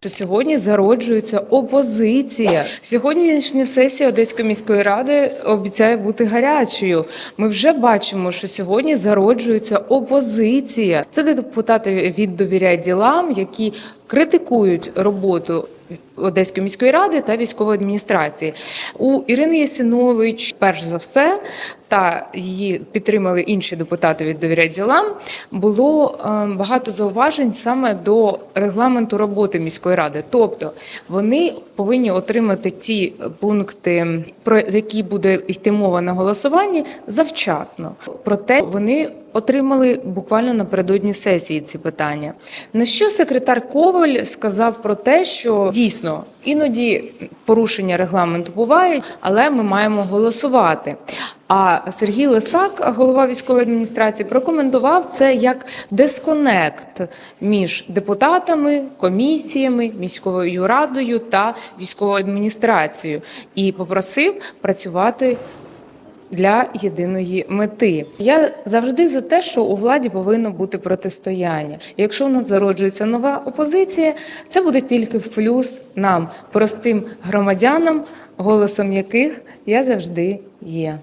Що сьогодні зароджується опозиція. Сьогоднішня сесія Одеської міської ради обіцяє бути гарячою. Ми вже бачимо, що сьогодні зароджується опозиція. Це депутати від довіряй ділам, які критикують роботу. Одеської міської ради та військової адміністрації у Ірини Ясинович, перш за все, та її підтримали інші депутати від довіряй ділам. Було е, багато зауважень саме до регламенту роботи міської ради. Тобто вони повинні отримати ті пункти, про які буде йти мова на голосуванні, завчасно. Проте вони отримали буквально напередодні сесії ці питання. На що секретар Коваль сказав про те, що дійсно іноді порушення регламенту бувають, але ми маємо голосувати. А Сергій Лисак, голова військової адміністрації, прокоментував це як дисконект між депутатами, комісіями, міською радою та військовою адміністрацією і попросив працювати для єдиної мети. Я завжди за те, що у владі повинно бути протистояння. Якщо у нас зароджується нова опозиція, це буде тільки в плюс нам, простим громадянам, голосом яких я завжди є.